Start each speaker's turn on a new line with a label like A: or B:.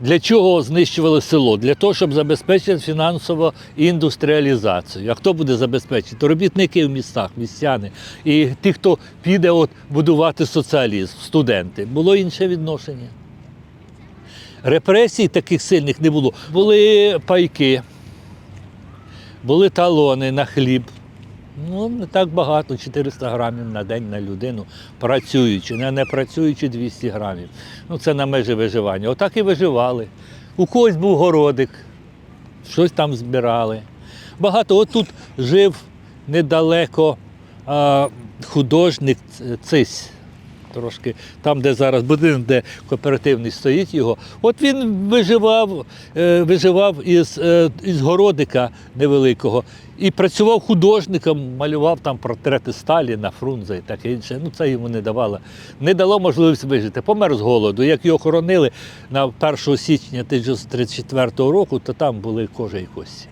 A: Для чого знищували село? Для того, щоб забезпечити фінансову індустріалізацію. А хто буде забезпечити? Робітники в містах, містяни. І ті, хто піде от будувати соціалізм, студенти. Було інше відношення. Репресій таких сильних не було. Були пайки, були талони на хліб. Ну, не так багато, 400 грамів на день на людину, працюючи, не, не працюючи 200 грамів. Ну, це на межі виживання. Отак і виживали. У когось був городик, щось там збирали. Багато. От тут жив недалеко а, художник Цись. Трошки там, де зараз будинок, де кооперативний стоїть його. От він виживав, е, виживав із, е, із городика невеликого і працював художником, малював там портрети Сталіна, Фрунзе і таке інше. Ну це йому не давало, не дало можливості вижити. Помер з голоду. Як його хоронили на 1 січня 1934 року, то там були кожа і кості.